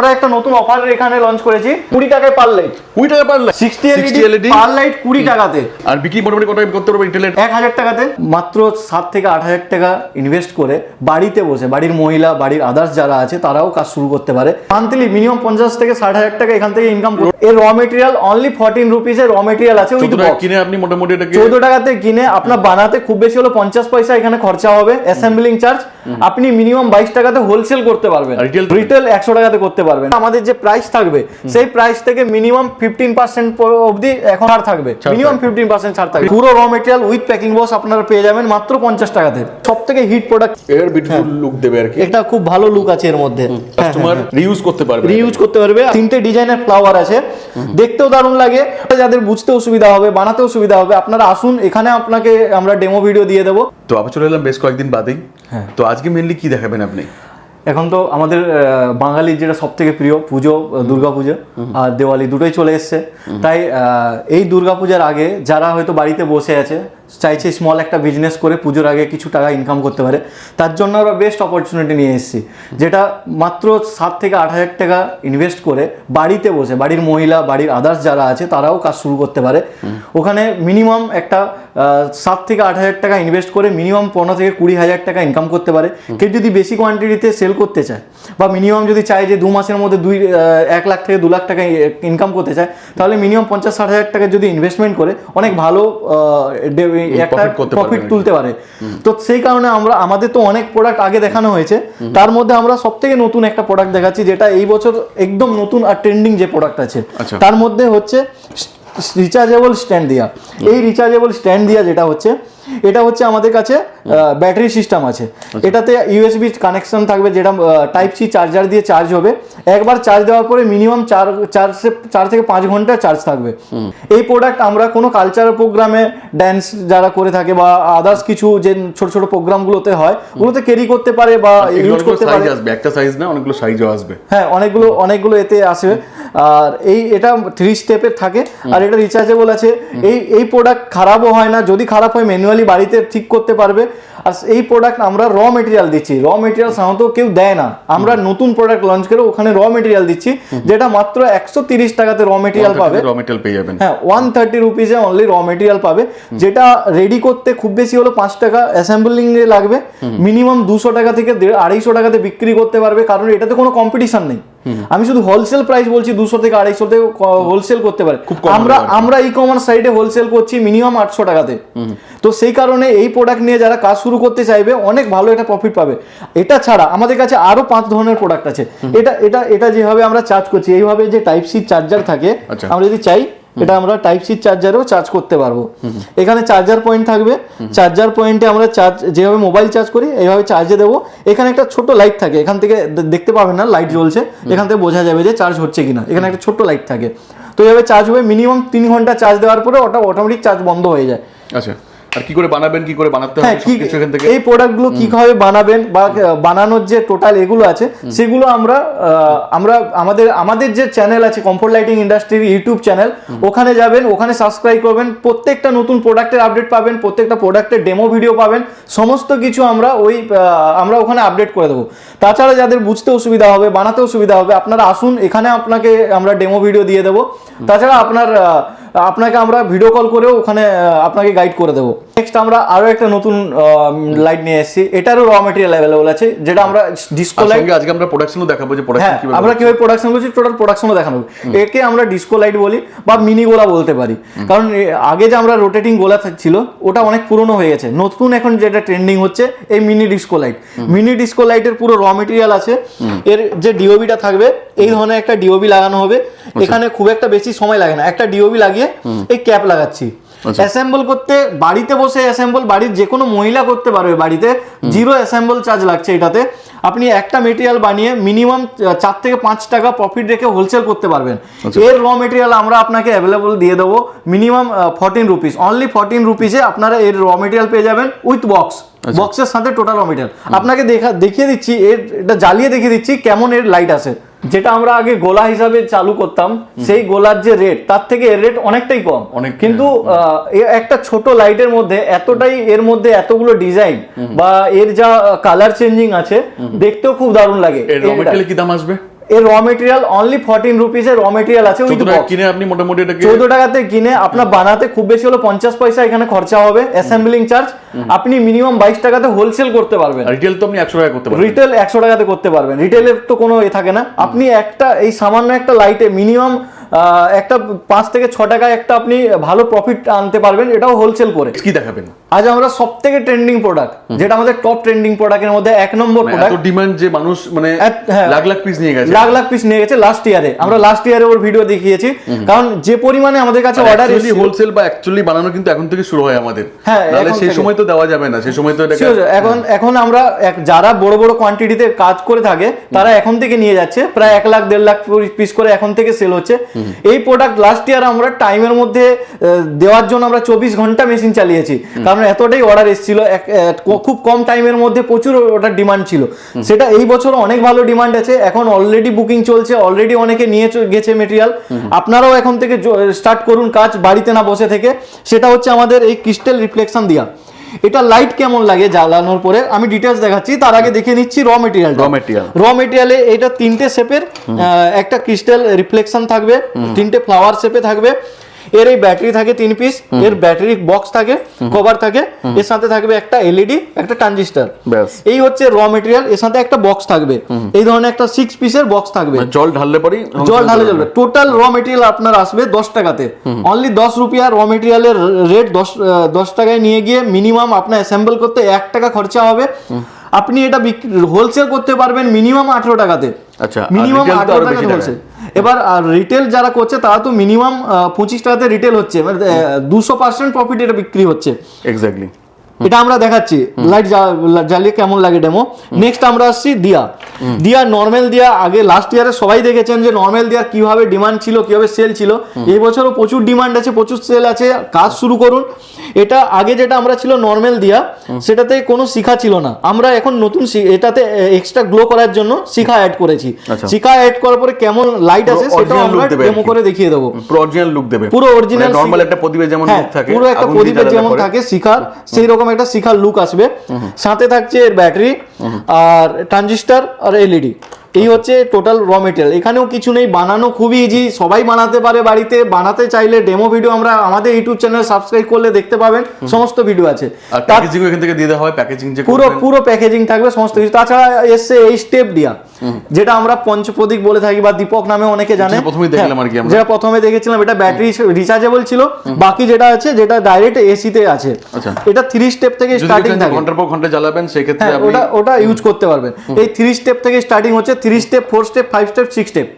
আমরা একটা নতুন অফার এখানে লঞ্চ করেছি কুড়ি টাকায় পার লাইট কুড়ি টাকা পারলে সিক্সটি এলইডি পার লাইট কুড়ি টাকাতে। আর বিক্রি মোটামুটি কত করতে পারবে রিটেলের এক হাজার টাকাতে মাত্র সাত থেকে আট হাজার টাকা ইনভেস্ট করে বাড়িতে বসে বাড়ির মহিলা বাড়ির আদার্স যারা আছে তারাও কাজ শুরু করতে পারে। মান্থলি মিনিমাম পঞ্চাশ থেকে ষাট হাজার টাকা এখান থেকে ইনকাম করে এর র মেটেরিয়াল অনলি ফর্টিন রুপিসের র মেটেরিয়াল আছে উইথ টাকা কিনে আপনি মোটামুটি এটাকে চৌদ্দ টাকাতে কিনে আপনার বানাতে খুব বেশি হলো পঞ্চাশ পয়সা এখানে খরচা হবে অ্যাসেম্বলিং চার্জ আপনি মিনিমাম বাইশ টাকাতে হোলসেল করতে পারবেন? রিটেল একশো টাকাতে করতে পারবেন। আমাদের যে প্রাইস থাকবে সেই প্রাইস থেকে মিনিমাম ফিফটিন পার্সেন্ট অবধি এখন ছাড় থাকবে। মিনিমাম ফিফটিন পার্সেন্ট ছাড় থাকবে। পুরো র মেটেরিয়াল উইথ প্যাকিং বক্স আপনারা পেয়ে যাবেন মাত্র পঞ্চাশ টাকাতে। সব থেকে হিট প্রোডাক্টের বিউটিফুল লুক দেবে আর কি। এটা খুব ভালো লুক আছে এর মধ্যে। কাস্টমার রিউজ করতে পারবে। রিউজ করতে পারবে। তিনটে ডিজাইনের ফ্লাওয়ার আছে। দেখতেও দারুণ লাগে। যাদের বুঝতেও সুবিধা হবে বানাতেও সুবিধা হবে আপনারা আসুন এখানে আপনাকে আমরা ডেমো ভিডিও দিয়ে দেবো। তো আবার চলে এলাম বেশ কয়েকদিন বাদেই। হ্যাঁ। তো আজকে মেনলি কি দেখাবেন আপনি? এখন তো আমাদের বাঙালির যেটা সব থেকে প্রিয় পুজো দুর্গা পুজো আর দেওয়ালি দুটোই চলে এসছে। তাই এই দুর্গা পূজার আগে যারা হয়তো বাড়িতে বসে আছে চাইছে স্মল একটা বিজনেস করে পুজোর আগে কিছু টাকা ইনকাম করতে পারে তার জন্য আমরা বেস্ট অপরচুনিটি নিয়ে এসেছি। যেটা মাত্র সাত থেকে আট হাজার টাকা ইনভেস্ট করে বাড়িতে বসে বাড়ির মহিলা বাড়ির আদার্স যারা আছে তারাও কাজ শুরু করতে পারে। ওখানে মিনিমাম একটা সাত থেকে আট হাজার টাকা ইনভেস্ট করে মিনিমাম পনেরো থেকে কুড়ি হাজার টাকা ইনকাম করতে পারে। কেউ যদি বেশি কোয়ান্টিটিতে সেল করতে চায় বা মিনিমাম যদি চায় যে দু মাসের মধ্যে দুই এক লাখ থেকে দু লাখ টাকা ইনকাম করতে চায় তাহলে মিনিমাম পঞ্চাশ ষাট হাজার টাকা যদি ইনভেস্টমেন্ট করে অনেক ভালো একটা প্রফিট তুলতে পারে। তো সেই কারণে আমরা আমাদের তো অনেক প্রোডাক্ট আগে দেখানো হয়েছে। তার মধ্যে আমরা সব থেকে নতুন একটা প্রোডাক্ট দেখাচ্ছি যেটা এই বছর একদম নতুন আর ট্রেন্ডিং যে প্রোডাক্ট আছে। আচ্ছা। তার মধ্যে হচ্ছে রিচার্জেবল স্ট্যান্ড দিয়া। এই রিচার্জেবল স্ট্যান্ড দিয়া যেটা হচ্ছে এটা হচ্ছে আমাদের কাছে ব্যাটারি সিস্টেম আছে। আচ্ছা। এটাতে ইউএসবি কানেকশন থাকবে যেটা টাইপ সি চার্জার দিয়ে চার্জ হবে। একবার চার্জ দেওয়ার পরে মিনিমাম চার চার চার থেকে পাঁচ ঘণ্টা চার্জ থাকবে। এই প্রোডাক্ট আমরা কোনো কালচারাল প্রোগ্রামে ড্যান্স যারা করে থাকে বা আদার্স কিছু যে ছোট ছোট প্রোগ্রামগুলোতে হয় ওগুলোতে ক্যারি করতে পারে বা ইউজ করতে পারে। একটা সাইজ না অনেকগুলো সাইজও আসবে। হ্যাঁ অনেকগুলো অনেকগুলো এতে আসবে। আর এই এটা থ্রি স্টেপের থাকে। আর এটা রিচার্জেবল আছে। এই এই প্রোডাক্ট খারাপও হয় না। যদি খারাপ হয় ম্যানুয়ালি বাড়িতে ঠিক করতে পারবে। আর এই প্রোডাক্ট আমরা র মেটেরিয়াল দিচ্ছি। র মেটেরিয়াল সাধারণত কেউ দেয় না। আমরা নতুন প্রোডাক্ট লঞ্চ করে ওখানে র মেটেরিয়াল দিচ্ছি যেটা মাত্র একশো তিরিশ টাকাতে র মেটেরিয়াল পাবে। র মেটেরিয়াল পেয়ে যাবেন। হ্যাঁ ওয়ান থার্টি রুপিসে অনলি র মেটেরিয়াল পাবে। যেটা রেডি করতে খুব বেশি হলো পাঁচ টাকা অ্যাসেম্বলিং এ লাগবে। মিনিমাম দুশো টাকা থেকে আড়াইশো টাকাতে বিক্রি করতে পারবে। কারণ এটাতে কোনো কম্পিটিশন নেই। আমি শুধু হোলসেল প্রাইস বলছি দুশো থেকে আড়াইশো থেকে হোলসেল করতে পারে। আমরা। আমরা ই কমার্স সাইটে হোলসেল করছি মিনিমাম আটশো টাকাতে। তো সেই কারণে এই প্রোডাক্ট নিয়ে যারা কাজ শুরু করতে চাইবে অনেক ভালো একটা প্রফিট পাবে। এটা ছাড়া আমাদের কাছে আরও পাঁচ ধরনের প্রোডাক্ট আছে। এটা এটা এটা যেভাবে আমরা চার্জ করছি এইভাবে যে টাইপ সি চার্জার থাকে আচ্ছা। আমরা যদি চাই এটা আমরা টাইপ সি চার্জারেও চার্জ করতে পারব। এখানে চার্জার পয়েন্ট থাকবে। চার্জার পয়েন্টে আমরা চার্জ যেভাবে মোবাইল চার্জ করি এইভাবে চার্জে দেবো। এখানে একটা ছোট লাইট থাকে। এখান থেকে দেখতে পাবেন না লাইট জ্বলছে। এখান থেকে বোঝা যাবে যে চার্জ হচ্ছে কিনা। এখানে একটা ছোট লাইট থাকে। তো এইভাবে চার্জ হবে। মিনিমাম তিন ঘণ্টা চার্জ দেওয়ার পরে ওটা অটোমেটিক চার্জ বন্ধ হয়ে যায়। আচ্ছা। আর কি করে বানাবেন কি করে বানাতে হ্যাঁ হবে সবকিছু এখান থেকে? এই প্রোডাক্টগুলো কীভাবে বানাবেন বা বানানোর যে টোটাল এগুলো আছে সেগুলো আমরা আমরা আমাদের আমাদের যে চ্যানেল আছে কমফোর্ট লাইটিং ইন্ডাস্ট্রির ইউটিউব চ্যানেল ওখানে যাবেন ওখানে সাবস্ক্রাইব করবেন প্রত্যেকটা নতুন প্রোডাক্টের আপডেট পাবেন প্রত্যেকটা প্রোডাক্টের ডেমো ভিডিও পাবেন সমস্ত কিছু আমরা ওই আমরা ওখানে আপডেট করে দেবো। তাছাড়া যাদের বুঝতে অসুবিধা হবে বানাতেও সুবিধা হবে আপনারা আসুন এখানে আপনাকে আমরা ডেমো ভিডিও দিয়ে দেবো। তাছাড়া আপনার আপনাকে আমরা ভিডিও কল করেও ওখানে আপনাকে গাইড করে দেবো। নেক্সট আমরা আরও একটা নতুন লাইট নিয়ে এসেছি। এটারও র মেটেরিয়াল অ্যাভেলেবল আছে যেটা আমরা ডিসকো লাইট আজকে আমরা প্রোডাকশনও দেখাবো যে হ্যাঁ প্রোডাকশন কীভাবে আমরা কীভাবে প্রোডাকশন করছি টোটাল প্রোডাকশনও দেখানো। হবে। একে আমরা ডিসকো লাইট বলি বা মিনি গোলা বলতে পারি। কারণ আগে যে আমরা রোটেটিং গোলা ছিল ওটা অনেক পুরনো হয়ে গেছে। নতুন এখন যেটা ট্রেন্ডিং হচ্ছে এই mini disco light mini disco লাইটের পুরো র মেটেরিয়াল আছে। এর যে ডিওবিটা থাকবে এই ধরনের একটা ডিওবি লাগানো হবে। এখানে খুব একটা বেশি সময় লাগে না। একটা ডিওবি লাগিয়ে এই ক্যাপ লাগাচ্ছি। আচ্ছা। অ্যাসেম্বল করতে বাড়িতে বসে অ্যাসেম্বল বাড়ির যে কোনো মহিলা করতে পারবে বাড়িতে। জিরো অ্যাসেম্বল চার্জ লাগছে এটাতে। আপনি একটা মেটেরিয়াল বানিয়ে মিনিমাম চার থেকে পাঁচ টাকা প্রফিট রেখে হোলসেল করতে পারবেন। এর র মেটেরিয়াল আমরা আপনাকে অ্যাভেলেবল দিয়ে দেবো। Minimum fourteen rupees only fourteen রুপিসে আপনারা এর র মেটেরিয়াল পেয়ে যাবেন উইথ বক্স বক্সের সাথে টোটাল র মেটেরিয়াল আপনাকে দেখা দেখিয়ে দিচ্ছি এর এটা জ্বালিয়ে দেখিয়ে দিচ্ছি কেমন এর লাইট আসে যেটা আমরা আগে গোলা হিসাবে চালু করতাম সেই গোলার যে রেট তার থেকে এর রেট অনেকটাই কম। অনেক, কিন্তু আহ, একটা ছোট লাইটের মধ্যে এতটাই এর মধ্যে এতগুলো ডিজাইন বা এর যা কালার চেঞ্জিং আছে দেখতেও খুব দারুণ লাগে। কি দাম আসবে? এর র মেটেরিয়াল অনলি ফর্টিন রুপিস এর র মেটেরিয়াল আছে উইথ বক্স কিনে আপনি মোটামুটি এটাকে চৌদ্দ টাকাতে কিনে আপনার বানাতে খুব বেশি হলো পঞ্চাশ পয়সা এখানে খরচা হবে অ্যাসেম্বলিং চার্জ আপনি মিনিমাম বাইশ টাকাতে হোলসেল করতে পারবেন। রিটেল তো আপনি একশো টাকা করতে পারবেন। রিটেল একশো টাকাতে করতে পারবেন। রিটেলের তো কোনো এ থাকে না। আপনি একটা এই সামান্য একটা লাইটে মিনিমাম একটা পাঁচ থেকে ছ টাকায় একটা আপনি ভালো প্রফিট আনতে পারবেন এটাও হোলসেল করে। কি দেখাবেন? আজ আমরা সব থেকে ট্রেন্ডিং প্রোডাক্ট যেটা আমাদের টপ ট্রেন্ডিং প্রোডাক্টের মধ্যে এক নম্বর প্রোডাক্ট ডিমান্ড যে মানুষ মানে হ্যাঁ। লাখ লাখ পিস নিয়ে গেছে। লাখ লাখ পিস নিয়ে গেছে লাস্ট ইয়ারে আমরা লাস্ট ইয়ারে ওর ভিডিও দেখিয়েছি। কারণ যে পরিমাণে আমাদের কাছে অর্ডার অর্ডার হোলসেল বা অ্যাকচুয়ালি বানানো কিন্তু এখন থেকে শুরু হয় আমাদের। হ্যাঁ, সেই সময় তো দেওয়া যাবে না সেই সময় তো এখন এখন আমরা এক- যারা বড় বড় কোয়ান্টিটিতে কাজ করে থাকে তারা এখন থেকে নিয়ে যাচ্ছে। প্রায় এক লাখ দেড় লাখ পিস করে এখন থেকে সেল হচ্ছে। এই প্রোডাক্ট লাস্ট ইয়ার আমরা টাইমের মধ্যে দেওয়ার জন্য আমরা চব্বিশ ঘণ্টা মেশিন চালিয়েছি। কারণ এতটাই অর্ডার এসেছিল খুব কম টাইমের মধ্যে প্রচুর ওটার ডিমান্ড ছিল। সেটা এই বছর অনেক ভালো ডিমান্ড আছে এখন অলরেডি বুকিং চলছে অলরেডি অনেকে নিয়ে গেছে মেটেরিয়াল আপনারাও এখন থেকে স্টার্ট করুন কাজ বাড়িতে না বসে থেকে। সেটা হচ্ছে আমাদের এই ক্রিস্টাল রিফ্লেকশন দিয়া। এটা লাইট কেমন লাগে জ্বালানোর পরে? আমি ডিটেলস দেখাচ্ছি তার আগে দেখে নিচ্ছি র মেটেরিয়াল র মেটেরিয়াল র মেটেরিয়ালে এটা তিনটে শেপের একটা ক্রিস্টাল রিফ্লেকশন থাকবে তিনটে ফ্লাওয়ার শেপে থাকবে। এর এই ব্যাটারি থাকে তিন পিস এর ব্যাটারি বক্স থাকে কভার থাকে এর সাথে থাকবে একটা এলইডি একটা ট্রানজিস্টার এই হচ্ছে র মেটেরিয়াল এর সাথে একটা বক্স থাকবে। এই ধরনের একটা সিক্স পিসের বক্স থাকবে। মানে জল ঢাললে পরেই জল ঢালে জ্বলবে টোটাল র মেটেরিয়াল আপনার আসবে দশ টাকাতে। অনলি দশ রুপিয়া র মেটেরিয়ালের রেট দশ দশ টাকায় নিয়ে গিয়ে মিনিমাম আপনার অ্যাসেম্বল করতে এক টাকা খরচা হবে। আপনি এটা হোলসেল করতে পারবেন মিনিমাম আঠেরো টাকাতে। আচ্ছা, মিনিমাম আঠেরো টাকা। হোলসেল এবার আর রিটেল যারা করছে, তারা তো মিনিমাম পঁচিশ টাকাতে রিটেল হচ্ছে। মানে দুশো পার্সেন্ট প্রফিট এটা বিক্রি হচ্ছে। এক্স্যাক্টলি এটা আমরা দেখাচ্ছি। লাইট জ্বালিয়ে কেমন লাগে ডেমো নেক্সট আমরা আসছি দিয়া দিয়া নর্মাল দিয়া আগে লাস্ট ইয়ারে সবাই দেখেছেন যে নর্মাল দিয়ার কীভাবে ডিমান্ড ছিল কীভাবে সেল ছিল। এই বছরও প্রচুর ডিমান্ড আছে প্রচুর সেল আছে। কাজ শুরু করুন। এটা আগে যেটা আমরা ছিল নর্মাল দিয়া সেটাতে কোনো শিখা ছিল না। আমরা এখন নতুন এটাতে এক্সট্রা গ্লো করার জন্য শিখা অ্যাড করেছি। আচ্ছা। শিখা অ্যাড করার পরে কেমন লাইট আছে সেটা আমরা ডেমো করে দেখিয়ে দেবো। পুরো অরিজিনাল লুক দেবে। পুরো অরিজিনাল নরমাল একটা প্রদীপের যেমন থাকে পুরো একটা জ্বালালে যেমন থাকে শিখার সেই রকম একটা শিখার লুক আসবে। সাথে থাকছে এর ব্যাটারি আর ট্রানজিস্টার আর এলইডি এই হচ্ছে টোটাল র মেটেরিয়াল এখানেও কিছু নেই বানানো খুবই ইজি সবাই বানাতে পারে বাড়িতে। বানাতে চাইলে ডেমো ভিডিও আমরা আমাদের ইউটিউব চ্যানেল সাবস্ক্রাইব করলে দেখতে পাবেন। সমস্ত ভিডিও আছে। প্যাকেজিং এখান থেকে দিয়ে দেওয়া হয় প্যাকেজিং পুরো পুরো প্যাকেজিং থাকবে সমস্ত কিছু। তাছাড়া এসছে এই স্টেপ দিয়া যেটা আমরা পঞ্চপ্রদীপ বলে থাকি বা দীপক নামে অনেকে জানে। যেটা প্রথমেই দেখলাম আর কি আমরা। যেটা প্রথমে দেখেছিলাম এটা ব্যাটারি রিচার্জেবল ছিল। বাকি যেটা আছে যেটা ডাইরেক্ট এসিতে আছে। আচ্ছা। এটা থ্রি স্টেপ থেকে স্টার্টিং থাকে। ঘণ্টার পর ঘণ্টা জ্বালাবেন সেক্ষেত্রে হ্যাঁ আপনি ওটা ওটা ইউজ করতে পারবেন। এই থ্রি স্টেপ থেকে স্টার্টিং হচ্ছে three step four step five step six step.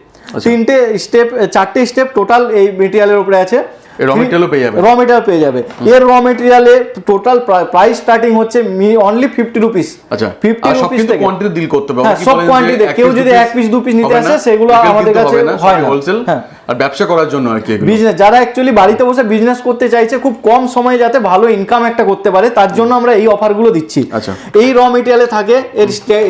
তিনটে স্টেপ চারটে স্টেপ টোটাল এই মেটেরিয়ালের উপরে আছে। পেয়ে যাবে। র মেটেরিয়াল পেয়ে যাবে। এর র মেটেরিয়ালে টোটাল প্রাইস স্টার্টিং হচ্ছে অনলি ফিফটি রুপিস আচ্ছা ফিফটি রুপিস থেকে। কোয়ান্টিটি ডিল করতে হবে। হ্যাঁ, সব এক কেউ যদি এক piece, দু piece নিতে আসে, সেগুলো আমাদের কাছে হয় না। হোলসেল হ্যাঁ। আর ব্যবসা করার জন্য আর কি বিজনেস যারা অ্যাকচুয়ালি বাড়িতে বসে বিজনেস করতে চাইছে খুব কম সময়ে যাতে ভালো ইনকাম একটা করতে পারে তার জন্য আমরা এই অফারগুলো দিচ্ছি। আচ্ছা। এই র মেটেরিয়ালে থাকে এর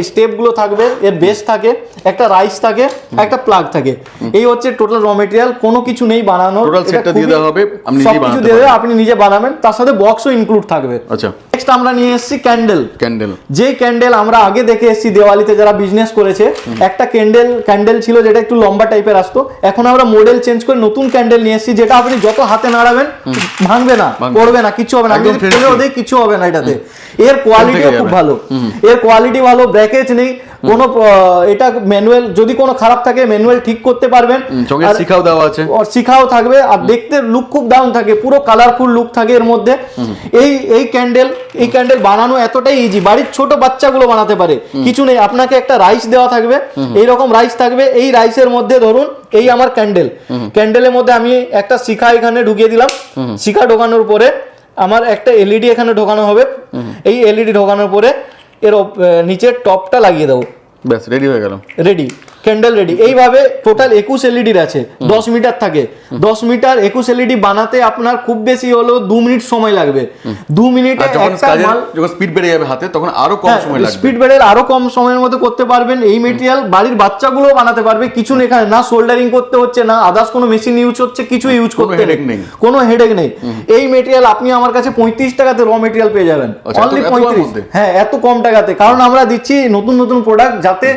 স্টেপগুলো থাকবে এর বেস থাকে একটা রাইস থাকে একটা প্লাগ থাকে। এই হচ্ছে টোটাল র মেটেরিয়াল কোনো কিছু নেই বানানো Total setটা দিয়ে দেওয়া হবে, আপনি বানাতে দেবে আপনি নিজে বানাবেন তার সাথে বক্সও ইনক্লুড থাকবে। আচ্ছা। নেক্সট আমরা নিয়ে এসেছি ক্যান্ডেল ক্যান্ডেল যে ক্যান্ডেল আমরা আগে দেখে এসেছি দেওয়ালিতে যারা বিজনেস করেছে একটা ক্যান্ডেল ক্যান্ডেল ছিল যেটা একটু লম্বা টাইপের আসতো। এখন আমরা মডেল চেঞ্জ করে নতুন ক্যান্ডেল নিয়ে এসেছি যেটা আপনি যত হাতে নাড়াবেন ভাঙবে না পড়বে না কিছু হবে না। একদম যদি কিছু হবে না এটাতে। এর কোয়ালিটিও খুব ভালো। এর কোয়ালিটি ভালো ব্র্যাকেজ নেই। কোনো এটা ম্যানুয়াল যদি কোনো খারাপ থাকে ম্যানুয়াল ঠিক করতে পারবেন। শিখাও দেওয়া আছে। ওর শিখাও থাকবে। আর দেখতে লুক খুব দারুণ থাকে পুরো কালারফুল লুক থাকে এর মধ্যে। এই এই ক্যান্ডেল এই ক্যান্ডেল বানানো এতটাই ইজি বাড়ির ছোট বাচ্চাগুলো বানাতে পারে। কিছু নেই আপনাকে একটা রাইস দেওয়া থাকবে। এই রকম রাইস থাকবে। এই রাইসের মধ্যে ধরুন এই আমার ক্যান্ডেল ক্যান্ডেলের মধ্যে আমি একটা শিখা এখানে ঢুকিয়ে দিলাম। শিখা ঢোকানোর পরে আমার একটা এলইডি এখানে ঢোকানো হবে। এই এলইডি ঢোকানোর পরে এর নিচের টপটা লাগিয়ে দেবো। ব্যাস রেডি হয়ে গেল। রেডি ক্যান্ডেল রেডি এইভাবে টোটাল একুশ এলইডির আছে। দশ মিটার থাকে। দশ মিটার একুশ এলইডি বানাতে আপনার খুব বেশি হলেও দু মিনিট সময় লাগবে। দু মিনিটে যখন একটা মাল যখন স্পিড বেড়ে যাবে হাতে তখন আরও কম সময় লাগবে। স্পিড বেডের আরও কম সময়ের মধ্যে করতে পারবেন। এই মেটেরিয়াল বাড়ির বাচ্চাগুলো বানাতে পারবে। কিছু এখানে না সোল্ডারিং করতে হচ্ছে না আদার্স কোনো মেশিন ইউজ হচ্ছে কিছু ইউজ করতে নেই। কোনো হেডেক নেই। এই মেটেরিয়াল আপনি আমার কাছে পঁয়ত্রিশ টাকাতে র মেটেরিয়াল পেয়ে যাবেন। আচ্ছা, অনলি পঁয়ত্রিশ। হ্যাঁ এত কম টাকাতে। কারণ আমরা দিচ্ছি নতুন নতুন প্রোডাক্ট যাতে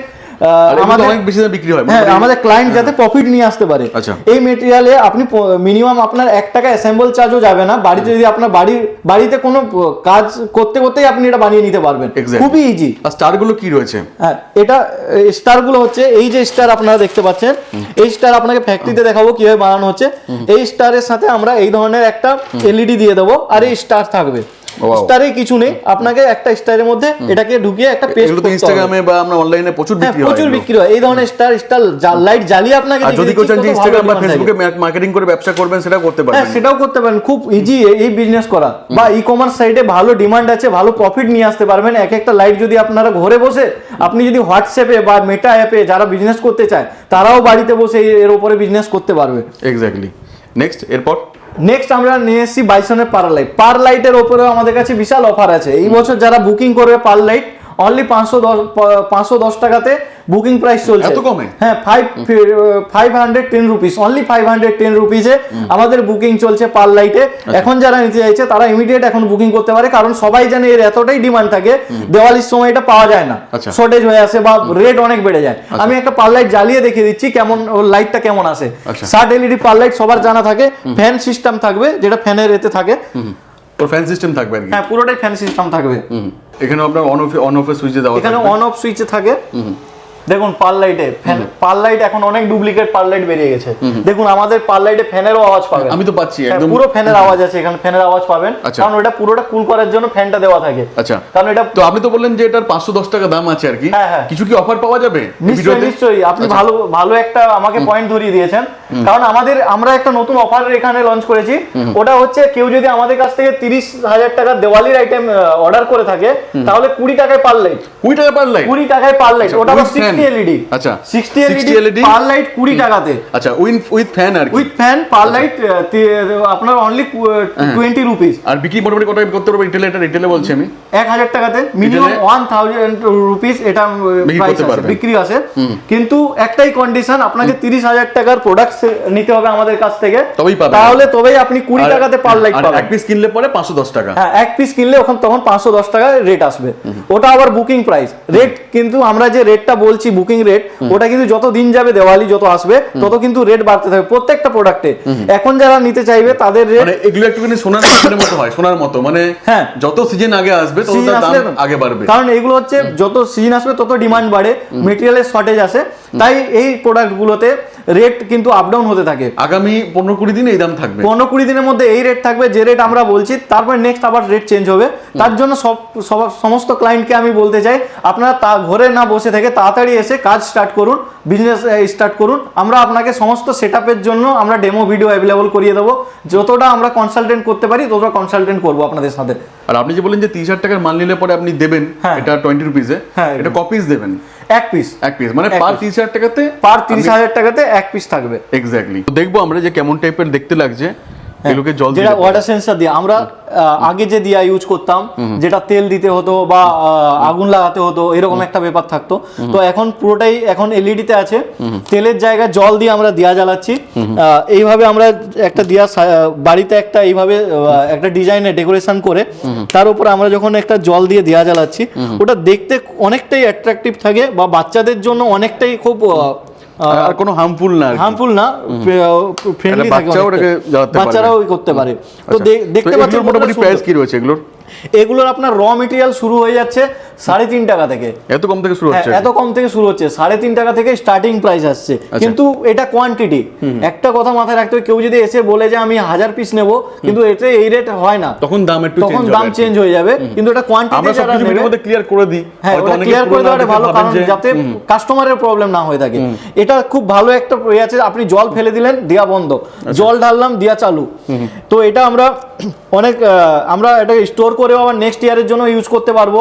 আমাদের অনেক বেশি বিক্রি হয় হ্যাঁ আমাদের ক্লায়েন্ট যাতে প্রফিট নিয়ে আসতে পারে। আচ্ছা। এই মেটেরিয়ালে আপনি মিনিমাম আপনার এক টাকা অ্যাসেম্বল চার্জও যাবে না। বাড়িতে যদি আপনার বাড়ির বাড়িতে কোনো কাজ করতে করতেই আপনি এটা বানিয়ে নিতে পারবেন। খুবই ইজি আর স্টারগুলো কি রয়েছে? হ্যাঁ এটা স্টারগুলো হচ্ছে এই যে স্টার আপনারা দেখতে পাচ্ছেন এই স্টার আপনাকে ফ্যাক্টরিতে দেখাবো কীভাবে বানানো হচ্ছে। এই স্টারের সাথে আমরা এই ধরনের একটা এলইডি দিয়ে দেবো আর এই স্টার থাকবে. স্টারে কিছু নেই। আপনাকে একটা স্টারের মধ্যে এটাকে ঢুকিয়ে একটা পেস্ট করতে হবে। ইনস্টাগ্রামে বা আমরা অনলাইনে প্রচুর হ্যাঁ বিক্রি হয় প্রচুর বিক্রি হয়। এই ধরনের স্টার স্টার লাইট জ্বালিয়ে আপনাকে যদি কেউ চান যে ইনস্টাগ্রাম বা ফেসবুকে মার্কেটিং করে ব্যবসা করবেন সেটা করতে হ্যাঁ সেটাও করতে পারেন। খুব ইজি এই বিজনেস করা। বা ই কমার্স সাইটে ভালো ডিমান্ড আছে ভালো প্রফিট নিয়ে আসতে পারবেন। এক একটা লাইট যদি আপনারা ঘরে বসে আপনি যদি হোয়াটসঅ্যাপে বা মেটা অ্যাপে যারা বিজনেস করতে চায় তারাও বাড়িতে বসে এর উপরে বিজনেস করতে পারবে। এক্স্যাক্টলি নেক্সট এরপর? নেক্সট আমরা নিয়ে এসেছি বাইসনের পার লাইট পার লাইটের ওপরেও আমাদের কাছে বিশাল অফার আছে। এই বছর যারা বুকিং করবে পার লাইট অনলি পাঁচশো দশ পাঁচশো দশ টাকাতে বুকিং প্রাইস চলছে। এত কমে? হ্যাঁ five five hundred ten rupees only five hundred ten রুপিসে আমাদের বুকিং চলছে পার লাইটে এখন যারা নিতে চাইছে তারা ইমিডিয়েট এখন বুকিং করতে পারে কারণ সবাই জানে এর এতটাই ডিমান্ড থাকে দেওয়ালির সময় এটা পাওয়া যায় না। আচ্ছা। শর্টেজ হয়ে আসে বা রেট অনেক বেড়ে যায়। আমি একটা পার লাইট জ্বালিয়ে দেখিয়ে দিচ্ছি কেমন লাইটটা কেমন আসে। আচ্ছা। ষাট এলইডি পার লাইট সবার জানা থাকে ফ্যান সিস্টেম থাকবে যেটা ফ্যানের এতে থাকে। ওর ফ্যান সিস্টেম থাকবে হ্যাঁ পুরোটাই ফ্যান সিস্টেম থাকবে। এখানে আপনার অন অফ অন অফ সুইচে দেওয়া এখানে অন অফ সুইচে থাকে। দেখুন পার লাইটে ফ্যান পার লাইট এখন অনেক ডুপ্লিকেট পার লাইট বেরিয়ে গেছে। দেখুন আমাদের পার লাইটে ফ্যানেরও আওয়াজ পাবেন। আমি তো পাচ্ছি হ্যাঁ, একদম পুরো ফ্যানের আওয়াজ আছে এখানে ফ্যানের আওয়াজ পাবেন। আচ্ছা। কারণ ওটা পুরোটা কুল করার জন্য ফ্যানটা দেওয়া থাকে। আচ্ছা। কারণ এটা তো আপনি তো বললেন যে এটার পাঁচশো দশ টাকা দাম আছে আর কি। হ্যাঁ, হ্যাঁ। কিছু কি অফার পাওয়া যাবে নিশ্চয়ই নিশ্চয়ই। আপনি আচ্ছা। ভালো ভালো একটা আমাকে পয়েন্ট ধরিয়ে দিয়েছেন। কারণ আমাদের আমরা একটা নতুন অফার এখানে লঞ্চ করেছি। ওটা হচ্ছে কেউ যদি আমাদের কাছ থেকে তিরিশ হাজার টাকার দেওয়ালির আইটেম অর্ডার করে থাকে তাহলে কুড়ি টাকায় পার লাইট কুড়ি টাকা পার লাইট কুড়ি টাকায় পার লাইট আচ্ছা, ওটা with fan? সিক্সটি এলইডি আচ্ছা, 60 এলইডি পার লাইট কুড়ি টাকাতে। আচ্ছা উইথ উইথ ফ্যান আর উইথ ফ্যান পার লাইট আপনার অনলি হ্যাঁ। টোয়েন্টি রুপিস আর বিক্রি মোটামুটি কত করতে পারব রিটেলে এটা রিটেলে বলছি আমি। এক হাজার টাকাতে মিনিমাম Retail-এ? ওয়ান থাউজেন্ড রুপিস এটা প্রাইস আছে বিক্রি আছে। কিন্তু একটাই কন্ডিশন আপনাকে তিরিশ হাজার টাকার প্রোডাক্ট নিতে হবে আমাদের কাছ থেকে। তবেই পাবেন। তাহলে তবেই আপনি কুড়ি আর- টাকাতে পার লাইট পাবেন। এক পিস কিনলে পরে পাঁচশো দশ টাকা। হ্যাঁ এক পিস কিনলে ওখান তখন পাঁচশো দশ টাকা রেট আসবে। ওটা আবার বুকিং প্রাইস রেট কিন্তু আমরা যে রেটটা বলছি বুকিং রেট ওটা কিন্তু যত দিন যাবে দেওয়ালি যত আসবে তত কিন্তু রেট বাড়তে থাকবে প্রত্যেকটা প্রোডাক্টে এখন যারা নিতে চাইবে তাদের রেট মানে এগুলো একটুখানি সোনার মতো হয় সোনার মতো মানে হ্যাঁ। যত সিজন আগে আসবে তত দাম আগে বাড়বে। কারণ এগুলো হচ্ছে যত সিজন আসবে তত ডিমান্ড বাড়ে মেটেরিয়ালের শর্টেজ আসে। তাই এই প্রোডাক্টগুলোতে রেট কিন্তু আপ ডাউন হতে থাকে। আগামী পনেরো কুড়ি দিন এই দাম থাকবে। পনেরো কুড়ি দিনের মধ্যে এই রেট থাকবে যে রেট আমরা বলছি তারপর নেক্সট আবার রেট চেঞ্জ হবে। তার জন্য সব সমস্ত ক্লায়েন্টকে আমি বলতে চাই আপনারা তা ঘরে না বসে থেকে তাড়াতাড়ি এসে কাজ স্টার্ট করুন বিজনেস স্টার্ট করুন। আমরা আপনাকে সমস্ত সেট জন্য আমরা ডেমো ভিডিও অ্যাভেলেবল করিয়ে দেবো। যতটা আমরা কনসালটেন্ট করতে পারি ততটা কনসালটেন্ট করব আপনাদের সাথে। আর আপনি যে বলেন যে তিরিশ হাজার টাকার মাল নিলে পরে আপনি দেবেন হ্যাঁ। এটা টোয়েন্টি রুপিসে হ্যাঁ, এটা কপিস দেবেন। এক পিস এক পিস মানে পার তিরিশ হাজার টাকাতে পার তিরিশ হাজার টাকাতে এক পিস থাকবে। এক্স্যাক্টলি দেখব আমরা যে কেমন টাইপের দেখতে লাগছে। এগুলোকে জল দিয়ে যেটা ওয়াটার সেন্সার দিয়ে। আমরা আগে যে দিয়া ইউজ করতাম যেটা তেল দিতে হতো বা আগুন লাগাতে হতো এরকম একটা ব্যাপার থাকতো। তো এখন পুরোটাই এখন এলইডি তে আছে। তেলের জায়গায় জল দিয়ে আমরা দিয়া জ্বালাচ্ছি। এইভাবে আমরা একটা দিয়া বাড়িতে একটা এইভাবে একটা ডিজাইনে ডেকোরেশন করে তার উপর আমরা যখন একটা জল দিয়ে দিয়া জ্বালাচ্ছি ওটা দেখতে অনেকটাই অ্যাট্রাকটিভ থাকে বা বাচ্চাদের জন্য অনেকটাই খুব আর- কোনো হার্মফুল না হার্মফুল না ফ্রেন্ডলি থাকে বাচ্চারাও করতে পারে। তো আচ্ছা। দেখতে পাচ্ছি পাচ্ছেন মোটামুটি প্রাইস কি রয়েছে এগুলোর? এগুলোর আপনার র মেটেরিয়াল শুরু হয়ে যাচ্ছে সাড়ে তিন টাকা থেকে। এত কম থেকে শুরু হ্যাঁ, হচ্ছে? এত কম থেকে শুরু হচ্ছে। সাড়ে তিন টাকা থেকে স্টার্টিং প্রাইস আসছে। আচ্ছা। কিন্তু এটা কোয়ান্টিটি একটা কথা মাথায় রাখতে হবে কেউ যদি এসে বলে যে আমি হাজার পিস নেব কিন্তু এতে এই রেট হয় না। তখন দাম একটু তখন দাম চেঞ্জ হয়ে যাবে। কিন্তু এটা কোয়ান্টিটি আমরা সবকিছু নেবে ভিডিওর মধ্যে ক্লিয়ার করে দিই। হ্যাঁ ওটা ক্লিয়ার করে দেওয়াটা ভালো কারণ যাতে কাস্টমারের প্রবলেম না হয়ে থাকে। এটা খুব ভালো একটা ইয়ে আছে আপনি জল ফেলে দিলেন দিয়া বন্ধ। আচ্ছা। জল ঢাললাম দিয়া চালু। তো এটা আমরা অনেক আমরা এটা স্টোর করেও আবার নেক্সট ইয়ারের জন্য ইউজ করতে পারব।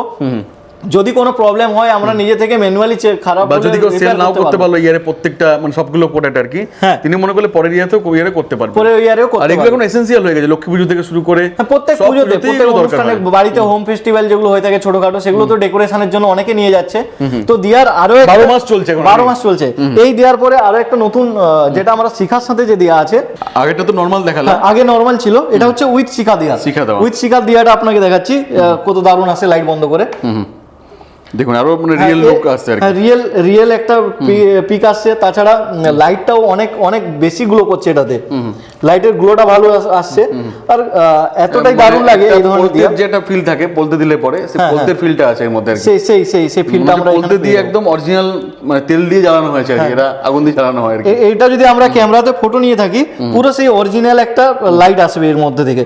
যদি কোনো প্রবলেম হয় আমরা নিজে থেকে ম্যানুয়ালি খারাপ বা যদি কেউ সেল নাও করতে। পারল ইয়ারে প্রত্যেকটা মানে সবগুলো প্রোডাক্ট আর কি হ্যাঁ। তিনি মনে করলে পরের ইয়াতেও ইয়ারে করতে পারবে। পরে ইয়ারেও করতে আর এগুলো এখন এসেন্সিয়াল হয়ে গেছে লক্ষ্মী পুজো থেকে শুরু করে হ্যাঁ, প্রত্যেক পুজোতে প্রত্যেক অনুষ্ঠানে বাড়িতে হোম। ফেস্টিভ্যাল যেগুলো হয়ে থাকে ছোটখাটো সেগুলো তো ডেকোরেশনের জন্য অনেকে নিয়ে যাচ্ছে। তো দিয়ার আরও একটা- বারো মাস চলছে এখন বারো আর কি। মাস চলছে। এই দেওয়ার পরে আরও একটা নতুন যেটা আমরা শিখার সাথে যে দেওয়া আছে আগেটা তো নর্মাল দেখালাম। হ্যাঁ, আগে নর্মাল ছিল। এটা হচ্ছে উইথ শিখা দেওয়া। শিখা দেওয়া। উইথ শিখা দেওয়াটা আপনাকে দেখাচ্ছি কত দারুণ আসে লাইট বন্ধ করে। দেখুন আরও মানে রিয়েল লুক আসছে আর রিয়েল রিয়েল একটা পিক আসছে। তাছাড়া লাইটটাও অনেক অনেক বেশি গ্লো করছে এটাতে। লাইটের গ্লোটা ভালো আসছে। আর এতটাই দারুণ মানে লাগে এই ধরনের যে একটা ফিল থাকে বলতে দিলে পরে সেই বলতে ফিলটা আছে এর মধ্যে আর কি। সেই সেই সেই সেই ফিলটা মানে আমরা বলতে দিয়ে একদম অরিজিনাল মানে তেল দিয়ে জ্বালানো হয়েছে আর কি এটা আগুন দিয়ে জ্বালানো হয় আর কি। এইটা যদি আমরা ক্যামেরাতে ফটো নিয়ে থাকি পুরো সেই অরিজিনাল একটা লাইট আসবে এর মধ্যে থেকে।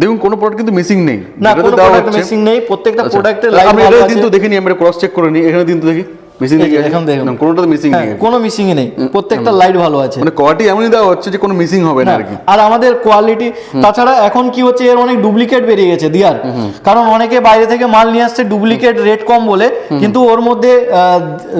দেখুন কোনো প্রোডাক্ট কিন্তু মিসিং নেই। না কোনো প্রোডাক্ট মিসিং নেই প্রত্যেকটা প্রোডাক্টে প্রোডাক্টের তাহলে আমি ভালো এটা কিন্তু দেখিনি আমরা ক্রস চেক করে নিই এখানে দিন তো দেখি। মিসিং? এখন দেখুন। মিসিং হ্যাঁ নেই। কোনো মিসিংই নেই। প্রত্যেকটা লাইট ভালো আছে। মানে কোয়ালিটি এমনই দেওয়া হচ্ছে যে কোনো মিসিং হবে না আর কি আর আমাদের কোয়ালিটি তাছাড়া এখন কি হচ্ছে এর অনেক ডুপ্লিকেট বেরিয়ে গেছে দিয়ার কারণ অনেকে বাইরে থেকে মাল নিয়ে আসছে ডুপ্লিকেট রেট কম বলে কিন্তু ওর মধ্যে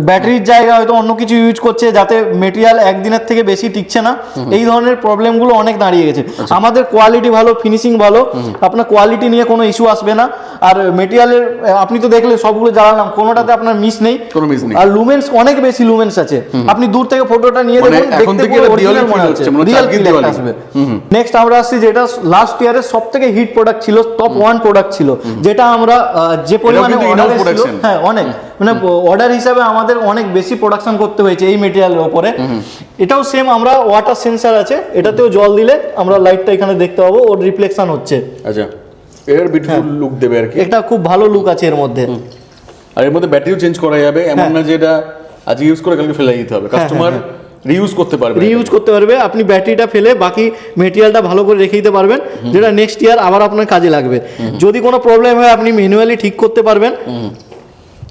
ব্যাটারির জায়গায় হয়তো অন্য কিছু ইউজ করছে যাতে মেটেরিয়াল একদিনের থেকে বেশি টিকছে না। এই ধরনের প্রবলেমগুলো অনেক দাঁড়িয়ে গেছে। আচ্ছা। আমাদের কোয়ালিটি ভালো ফিনিশিং ভালো আপনার কোয়ালিটি নিয়ে কোনো ইস্যু আসবে না। আর মেটেরিয়ালের আপনি তো দেখলে সবগুলো জ্বালালাম কোনোটাতে আপনার মিস নেই। কোনো miss নেই। আর লুমেন্স অনেক বেশি লুমেন্স আছে। আপনি দূর থেকে ফটোটা নিয়ে মানে দেখুন দেখতে পুরো দিওয়ালি মনে হচ্ছে। মনে রিয়েল ফিল আসবে। নেক্সট আমরা আসছি যেটা লাস্ট ইয়ারের সব থেকে হিট প্রোডাক্ট ছিল টপ ওয়ান প্রোডাক্ট ছিল যেটা আমরা যে পরিমাণে অর্ডার ছিল হ্যাঁ অনেক। মানে অর্ডার হিসাবে আমাদের অনেক বেশি প্রোডাকশন করতে হয়েছে এই মেটেরিয়ালের উপরে। এটাও সেম আমরা ওয়াটার সেন্সার আছে এটাতেও জল দিলে আমরা লাইটটা এখানে দেখতে পাবো ওর রিফ্লেকশন হচ্ছে। আচ্ছা। এর বিউটিফুল হ্যাঁ। লুক দেবে আর কি। এটা খুব ভালো লুক আছে এর মধ্যে। আর এর মধ্যে ব্যাটারিও চেঞ্জ করা যাবে এমন হ্যাঁ। না যে এটা আজকে ইউজ করে কালকে ফেলে দিতে হবে। কাস্টমার রিউজ করতে পারবে। রিউজ করতে পারবে আপনি ব্যাটারিটা ফেলে বাকি মেটেরিয়ালটা ভালো করে রেখে দিতে পারবেন যেটা নেক্সট ইয়ার আবার আপনার কাজে লাগবে। যদি কোনো প্রবলেম হয় আপনি ম্যানুয়ালি ঠিক করতে পারবেন।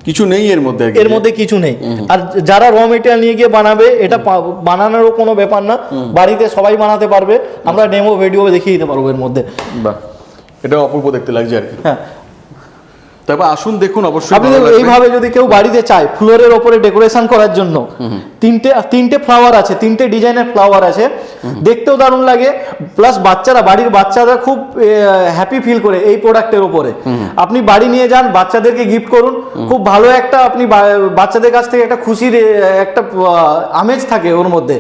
কিছু নেই এর মধ্যে এর মধ্যে কিছু নেই। আর যারা র মেটেরিয়াল নিয়ে গিয়ে বানাবে এটা বানানোরও কোনো ব্যাপার না। বাড়িতে সবাই বানাতে পারবে। আমরা ডেমো ভিডিও দেখিয়ে দিতে পারব এর মধ্যে। বাহ। এটা অপূর্ব দেখতে লাগছে আর কি। হ্যাঁ। তবে আসুন দেখুন অবশ্যই আপনি এইভাবে যদি কেউ বাড়িতে চায় ফ্লোরের ওপরে ডেকোরেশন করার জন্য তিনটে তিনটে ফ্লাওয়ার আছে তিনটে ডিজাইনের ফ্লাওয়ার আছে দেখতেও দারুণ লাগে প্লাস বাচ্চারা বাড়ির বাচ্চারা খুব হ্যাপি ফিল করে এই প্রোডাক্টের ওপরে আপনি বাড়ি নিয়ে যান বাচ্চাদেরকে গিফট করুন খুব ভালো একটা আপনি বাচ্চাদের কাছ থেকে একটা খুশির একটা আমেজ থাকে ওর মধ্যে।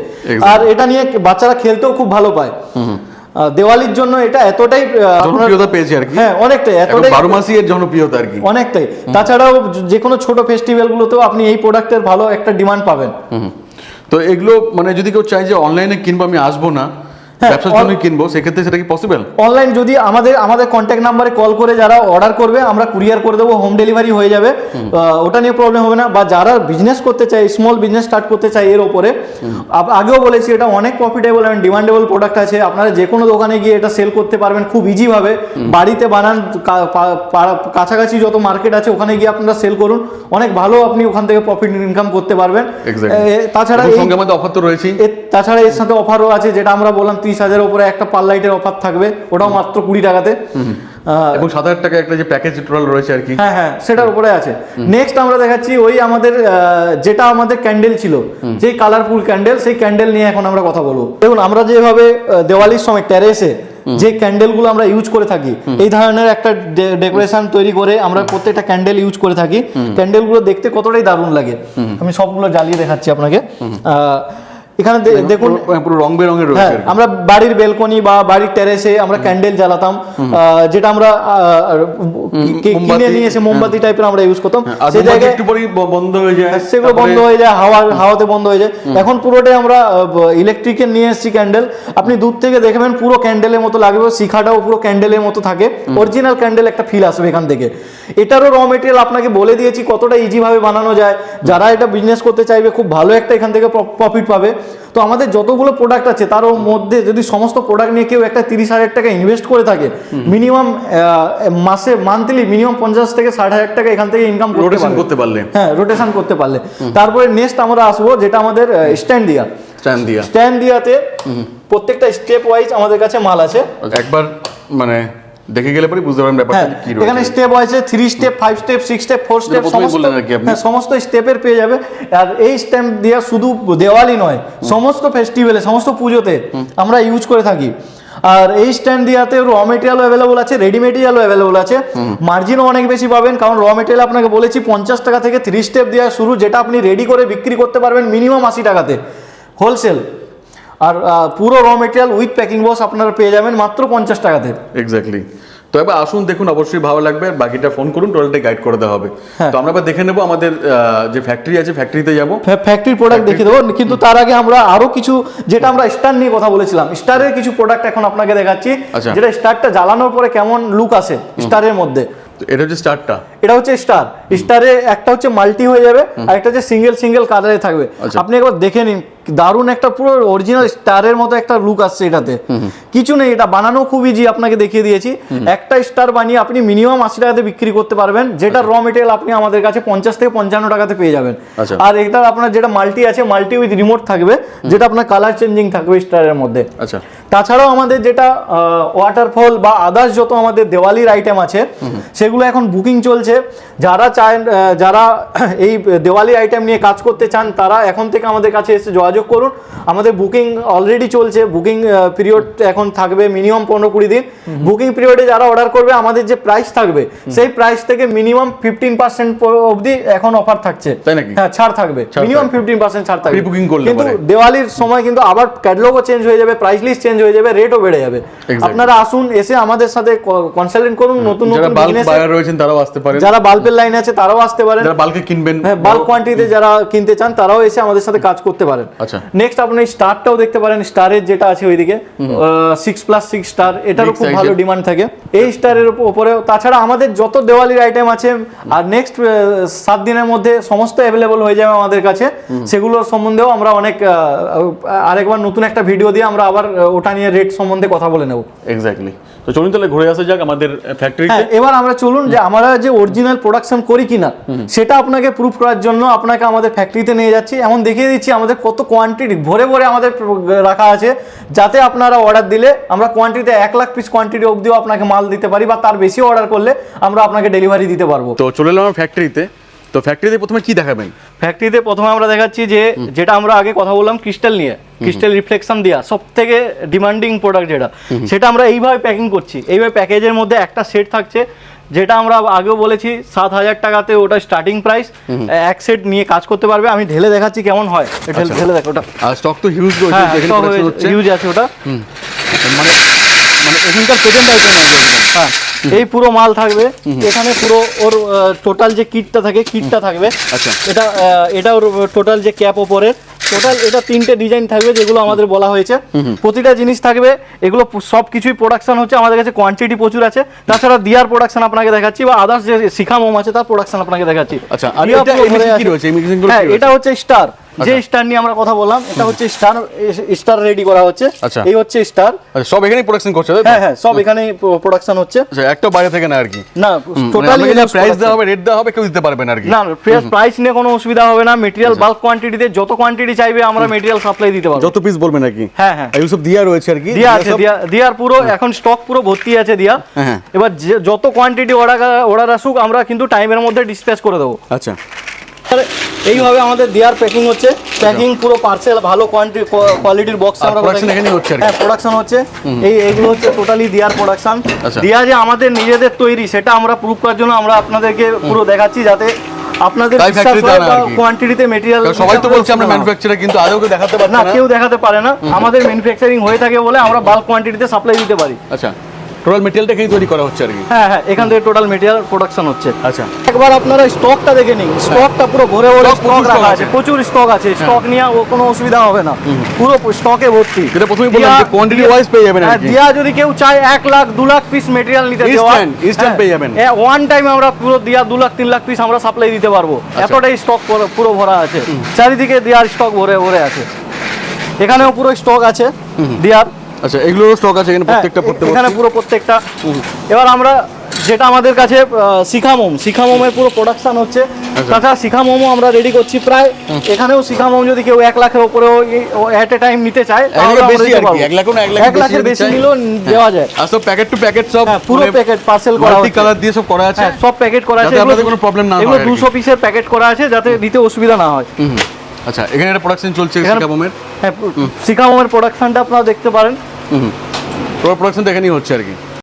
আর এটা নিয়ে বাচ্চারা খেলতেও খুব ভালো পায়। আহ, দেওয়ালির জন্য এটা এতটাই জনপ্রিয়তা পেয়েছে আর কি। হ্যাঁ অনেকটাই এতটাই বারো মাসই এর জনপ্রিয়তা আর কি। অনেকটাই। তাছাড়াও যে কোনো ছোট ফেস্টিভ্যালগুলোতেও আপনি এই প্রোডাক্টের ভালো একটা ডিমান্ড পাবেন। তো এগুলো মানে যদি কেউ চায় যে অনলাইনে কিনবো আমি আসব না। ব্যবসার on- জন্য কিনবো সেক্ষেত্রে সেটা কি পসিবল অনলাইন যদি আমাদের আমাদের কন্ট্যাক্ট নাম্বারে কল করে যারা অর্ডার করবে আমরা কুরিয়ার করে দেবো হোম ডেলিভারি হয়ে যাবে। ওটা নিয়ে প্রবলেম হবে না। বা যারা বিজনেস করতে চায় স্মল বিজনেস স্টার্ট করতে চায় এর ওপরে আগেও বলেছি এটা অনেক প্রফিটেবল অ্যান্ড ডিমান্ডেবল প্রোডাক্ট আছে। আপনারা যে কোনো দোকানে গিয়ে এটা সেল করতে পারবেন খুব ইজিভাবে বাড়িতে বানান কাছাকাছি যত মার্কেট আছে ওখানে গিয়ে আপনারা সেল করুন। অনেক ভালো আপনি ওখান থেকে প্রফিট ইনকাম করতে পারবেন। তাছাড়া অফার তো রয়েছেই। এর তাছাড়া এর সাথে অফারও আছে যেটা আমরা বললাম তিরিশ হাজারের উপরে একটা পার লাইটের অফার থাকবে ওটাও মাত্র কুড়ি টাকাতে। এবং সাত হাজার টাকা একটা যে প্যাকেজ টোটাল রয়েছে আর কি। হ্যাঁ হ্যাঁ সেটার উপরে আছে। নেক্সট আমরা দেখাচ্ছি ওই আমাদের যেটা আমাদের ক্যান্ডেল ছিল যে কালারফুল ক্যান্ডেল সেই ক্যান্ডেল নিয়ে এখন আমরা কথা বলব। দেখুন আমরা যেভাবে দেওয়ালির সময় টেরেসে যে ক্যান্ডেলগুলো আমরা ইউজ করে থাকি এই ধরনের একটা ডেকোরেশন তৈরি করে আমরা প্রত্যেকটা ক্যান্ডেল ইউজ করে থাকি। ক্যান্ডেলগুলো দেখতে কতটাই দারুণ লাগে। আমি সবগুলো জ্বালিয়ে দেখাচ্ছি আপনাকে। আহ, এখানে দেখুন পুরো- পুরো রং বেরঙের রয়েছে হ্যাঁ আমরা বাড়ির বেলকনি বা বাড়ির টেরেসে আমরা ক্যান্ডেল জ্বালাতাম। যেটা আমরা কিনে নিয়ে এসে মোমবাতি টাইপের আমরা ইউজ করতাম। হ্যাঁ, সেই জায়গায় একটু পরেই বন্ধ হয়ে যায় সেগুলো বন্ধ হয়ে যায় হাওয়া হাওয়াতে বন্ধ হয়ে যায়। এখন পুরোটাই আমরা ইলেকট্রিকের নিয়ে এসেছি ক্যান্ডেল আপনি দূর থেকে দেখবেন পুরো ক্যান্ডেলের মতো লাগবে শিখাটাও পুরো ক্যান্ডেলের মতো থাকে। অরিজিনাল ক্যান্ডেল একটা ফিল আসবে এখান থেকে। এটারও র মেটেরিয়াল আপনাকে বলে দিয়েছি কতটা ইজি ভাবে বানানো যায়। যারা এটা বিজনেস করতে চাইবে খুব ভালো একটা এখান থেকে প্রফিট পাবে। তো আমাদের যতগুলো প্রোডাক্ট আছে তার মধ্যে যদি সমস্ত প্রোডাক্ট নিয়ে কেউ একটা তিরিশ হাজার টাকা ইনভেস্ট করে থাকে মিনিমাম মাসে মান্থলি মিনিমাম পঞ্চাশ থেকে ষাট হাজার টাকা এখান থেকে ইনকাম রোটেশন করতে পারলে। হ্যাঁ রোটেশন করতে পারলে। তারপরে নেক্সট আমরা আসব যেটা আমাদের স্ট্যান্ড দিয়া স্ট্যান্ড দিয়া স্ট্যান্ড দিয়াতে প্রত্যেকটা স্টেপ ওয়াইজ আমাদের কাছে মাল আছে। একবার মানে দেখে গেলে পরে বুঝতে পারবেন ব্যাপারটা হ্যাঁ কি এখানে স্টেপ আছে three step five step six step four step সমস্ত। হ্যাঁ সমস্ত স্টেপের পেয়ে যাবে। আর এই স্ট্যাম্প দিয়া শুধু দেওয়ালি নয় সমস্ত ফেস্টিভ্যালে সমস্ত পুজোতে আমরা ইউজ করে থাকি। আর এই স্ট্যান্ড দিয়াতে র মেটেরিয়ালও অ্যাভেলেবল আছে রেডি মেটেরিয়ালও অ্যাভেলেবল আছে। মার্জিনও অনেক বেশি পাবেন কারণ র মেটেরিয়াল আপনাকে বলেছি পঞ্চাশ টাকা থেকে থ্রি স্টেপ দেওয়া শুরু যেটা আপনি রেডি করে বিক্রি করতে পারবেন মিনিমাম আশি টাকাতে। হোলসেল আর পুরো র মেটেরিয়াল উইথ প্যাকিং বক্স আপনারা পেয়ে যাবেন মাত্র পঞ্চাশ টাকাতে। এক্স্যাক্টলি তো এবার আসুন দেখুন অবশ্যই ভালো লাগবে। আর বাকিটা ফোন করুন টোটালটা গাইড করে দেওয়া হবে। হ্যাঁ। তো আমরা এবার দেখে নেব আমাদের যে ফ্যাক্টরি আছে ফ্যাক্টরিতে যাব। ফ্যাক্টরি প্রোডাক্ট দেখিয়ে দেবো। কিন্তু তার আগে আমরা আরও কিছু যেটা আমরা স্টার নিয়ে কথা বলেছিলাম। স্টারের কিছু প্রোডাক্ট এখন আপনাকে দেখাচ্ছি আচ্ছা। যেটা স্টারটা জ্বালানোর পরে কেমন লুক আসে স্টারের মধ্যে? এটা হচ্ছে স্টার্টটা এটা হচ্ছে স্টার স্টারে একটা হচ্ছে মাল্টি হয়ে যাবে আর একটা হচ্ছে সিঙ্গেল সিঙ্গেল কালারে থাকবে। আচ্ছা। আপনি একবার দেখে নিন দারুণ একটা পুরো অরিজিনাল স্টারের মতো একটা লুক আসছে এটাতে। কিছু নেই এটা বানানো খুব ইজি আপনাকে দেখিয়ে দিয়েছি। একটা স্টার বানিয়ে আপনি মিনিমাম আশি টাকাতে বিক্রি করতে পারবেন যেটা র মেটেরিয়াল আপনি আমাদের কাছে পঞ্চাশ থেকে পঞ্চান্ন টাকাতে পেয়ে যাবেন। আচ্ছা। আর এটা আপনার যেটা মাল্টি আছে মাল্টি উইথ রিমোট থাকবে যেটা আপনার কালার চেঞ্জিং থাকবে স্টারের মধ্যে। আচ্ছা। তাছাড়াও আমাদের যেটা ওয়াটারফল বা আদার্স যত আমাদের দেওয়ালির আইটেম আছে সেগুলো এখন বুকিং চলছে। যারা চান যারা এই দেওয়ালি আইটেম নিয়ে কাজ করতে চান তারা এখন থেকে আমাদের কাছে এসে যোগাযোগ করুন। আমাদের বুকিং অলরেডি চলছে বুকিং পিরিয়ড এখন থাকবে মিনিমাম পনেরো কুড়ি দিন। বুকিং পিরিয়ডে যারা অর্ডার করবে আমাদের যে প্রাইস থাকবে সেই প্রাইস থেকে মিনিমাম ফিফটিন পার্সেন্ট অবধি এখন অফার থাকছে। হ্যাঁ ছাড় থাকবে। মিনিমাম ফিফটিন পার্সেন্ট ছাড় থাকবে। Pre-booking করলে কিন্তু দেওয়ালির সময় কিন্তু আবার ক্যাটালগও চেঞ্জ হয়ে যাবে প্রাইস লিস্ট চেঞ্জ হয়ে যাবে রেটও বেড়ে যাবে। আপনারা আসুন এসে আমাদের সাথে কনসাল্টেন্ট করুন নতুন নতুন বিজনেস রয়েছেন তারাও আসতে পারেন যারা বাল্বের লাইন আছে তারাও আসতে পারেন। যারা বাল্কে কিনবেন হ্যাঁ বাল্ক কোয়ান্টিটিতে যারা কিনতে চান তারাও এসে আমাদের সাথে কাজ করতে পারেন। আচ্ছা। নেক্সট আপনি স্টারটাও দেখতে পারেন স্টারের যেটা আছে ওইদিকে সিক্স প্লাস সিক্স স্টার এটারও খুব ভালো ডিমান্ড থাকে। এই স্টারের উপরে তাছাড়া আমাদের যত দেওয়ালির আইটেম আছে আর নেক্সট সাত দিনের মধ্যে সমস্ত অ্যাভেলেবল হয়ে যাবে আমাদের কাছে। সেগুলোর সম্বন্ধেও আমরা অনেক আরেকবার নতুন একটা ভিডিও দিয়ে আমরা আবার ওটা নিয়ে রেট সম্বন্ধে কথা বলে নেব। এক্স্যাক্টলি তো চলুন তাহলে ঘুরে আসা যাক আমাদের ফ্যাক্টরিতে এবার আমরা চলুন যে আমরা যে অরিজিনাল প্রোডাকশন করি কিনা সেটা আপনাকে প্রুফ করার জন্য আপনাকে আমাদের ফ্যাক্টরিতে নিয়ে যাচ্ছি। এমন দেখিয়ে দিচ্ছি আমাদের কত কোয়ান্টিটি ভরে ভরে আমাদের রাখা আছে যাতে আপনারা অর্ডার দিলে আমরা কোয়ান্টিটিতে এক লাখ পিস কোয়ান্টিটি অবধিও আপনাকে মাল দিতে পারি বা তার বেশি অর্ডার করলে আমরা আপনাকে ডেলিভারি দিতে পারব। তো চলে এলাম ফ্যাক্টরিতে তো। ফ্যাক্টরিতে প্রথমে কি দেখাবেন? ফ্যাক্টরিতে প্রথমে আমরা দেখাচ্ছি যে যেটা আমরা আগে কথা বললাম ক্রিস্টাল নিয়ে। ক্রিস্টাল রিফ্লেকশন দেওয়া সব থেকে ডিমান্ডিং প্রোডাক্ট যেটা সেটা আমরা এইভাবে প্যাকিং করছি। এইভাবে প্যাকেজের মধ্যে একটা সেট থাকছে যেটা আমরা আগেও বলেছি সাত হাজার টাকাতে ওটা স্টার্টিং প্রাইস এক সেট নিয়ে কাজ করতে পারবে। আমি ঢেলে দেখাচ্ছি কেমন হয়। এটা ঢেলে- দেখো ওটা। স্টক তো হিউজ রয়েছে হ্যাঁ আছে ওটা। মানে মানে এখানকার পেটেন্ট আইটেম হ্যাঁ এই পুরো মাল থাকবে। এখানে পুরো ওর টোটাল যে কিটটা থাকে কিটটা থাকবে। আচ্ছা। এটা এটা ওর টোটাল যে ক্যাপ ওপরের টোটাল এটা তিনটে ডিজাইন থাকবে যেগুলো আমাদের বলা হয়েছে। প্রতিটা জিনিস থাকবে এগুলো সব কিছুই প্রোডাকশন হচ্ছে আমাদের কাছে কোয়ান্টিটি প্রচুর আছে। তাছাড়া দিয়ার প্রোডাকশন আপনাকে দেখাচ্ছি বা আদার্স যে শিখা মোম আছে তার প্রোডাকশন আপনাকে দেখাচ্ছি। আচ্ছা, এটা হ্যাঁ? এটা হচ্ছে স্টার যে আচ্ছা। স্টার নিয়ে আমরা কথা বললাম এটা হচ্ছে স্টার স্টার রেডি করা হচ্ছে। আচ্ছা। এই হচ্ছে স্টার আচ্ছা সব এখানেই প্রোডাকশন করছে হ্যাঁ হ্যাঁ সব এখানে প্রোডাকশন হচ্ছে। আচ্ছা একটা বাইরে থেকে না আর কি? না মানে টোটালি আপনাকে প্রাইস দেওয়া হবে রেট দেওয়া হবে কেউ দিতে পারবেন আর কি। না প্রাইস প্রাইস নিয়ে কোনো অসুবিধা হবে না। মেটেরিয়াল বাল্ক কোয়ান্টিটিতে যত কোয়ান্টিটি চাইবে আমরা মেটেরিয়াল সাপ্লাই দিতে পারব। যত পিস বলবেন আর কি হ্যাঁ, হ্যাঁ। সব দিয়া রয়েছে আর কি? দিয়া আছে দিয়া দিয়ার পুরো এখন স্টক পুরো ভর্তি আছে দিয়া। হ্যাঁ। এবার যে- যত কোয়ান্টিটি অর্ডার অর্ডার আসুক আমরা কিন্তু টাইমের মধ্যে ডিসপ্যাচ করে দেবো। আচ্ছা। এইভাবে আমাদের দিয়ার প্যাকিং হচ্ছে। প্যাকিং পুরো পার্সেল ভালো কোয়ান্টিটি কোয়ালিটির বক্স আমরা হ্যাঁ প্রোডাকশন হচ্ছে। এই এগুলো হচ্ছে টোটালি দিয়ার প্রোডাকশন আচ্ছা। দিয়া যে আমাদের নিজেদের তৈরি সেটা আমরা প্রুফ করার জন্য আমরা আপনাদেরকে পুরো দেখাচ্ছি যাতে আপনাদের। কোয়ান্টিটিতে মেটেরিয়াল সবাই তো বলছে আমরা ম্যানুফ্যাকচারার কিন্তু আদৌ কেউ দেখাতে পারছে না না। কেউ দেখাতে পারে না। আমাদের ম্যানুফ্যাকচারিং হয়ে থাকে বলে আমরা বাল্ক কোয়ান্টিটিতে সাপ্লাই দিতে পারি। আচ্ছা। টোটাল মেটেরিয়ালটা তৈরি করা হচ্ছে আর কি? হ্যাঁ হ্যাঁ এখান থেকে টোটাল মেটেরিয়াল প্রোডাকশন হচ্ছে। আচ্ছা। একবার আপনারা স্টকটা দেখে নিন। স্টকটা পুরো ভরে ভরে স্টক রাখা আছে। প্রচুর স্টক আছে। স্টক নিয়ে ও কোনো অসুবিধা হবে না। পুরো স্টকে ভর্তি। যেটা প্রথমেই বললাম যে quantity wise পেয়ে যাবেন আর হ্যাঁ। দিয়া যদি কেউ চায় এক লাখ দু লাখ পিস মেটেরিয়াল নিতে Instant, instant পেয়ে যাবেন। ওয়ান টাইম আমরা পুরো দিয়া দু লাখ তিন লাখ পিস আমরা সাপ্লাই দিতে পারব। আচ্ছা। এতটাই স্টক পুরো ভরা আছে। চারিদিকে দিয়ার স্টক ভরে ভরে আছে। এখানেও পুরো স্টক আছে দিয়ার আচ্ছা এগুলোরও স্টক আছে এখানে হ্যাঁ, প্রত্যেকটা এখানে পুরো প্রত্যেকটা। এবার আমরা যেটা আমাদের কাছে শিখা মোম শিখা মোমের পুরো প্রোডাকশন হচ্ছে। আচ্ছা। তাছাড়া শিখা মোমও আমরা রেডি করছি প্রায়। এখানেও শিখা মোম যদি কেউ এক লাখের উপরেও এট এ টাইম নিতে চায় তাহলে আমরা বেশি আর কি, এক লাখের বেশি নিলেও দেওয়া যায়। আর সব প্যাকেট টু প্যাকেট সব হ্যাঁ, পুরো প্যাকেট পার্সেল করা হচ্ছে। কালার দিয়ে সব করা আছে? হ্যাঁ সব প্যাকেট করা আছে। আপনাদের কোনো প্রবলেম না হয় এগুলো আর কি। দুশো পিসের প্যাকেট করা আছে যাতে নিতে অসুবিধা না হয়। আচ্ছা এখানে একটা প্রোডাকশন চলছে এখানে- সিকাবোমের হ্যাঁ শিখা মোমের প্রোডাকশনটা আপনারা দেখতে পারেন। প্রোডাকশন এখানেই হচ্ছে আর কি।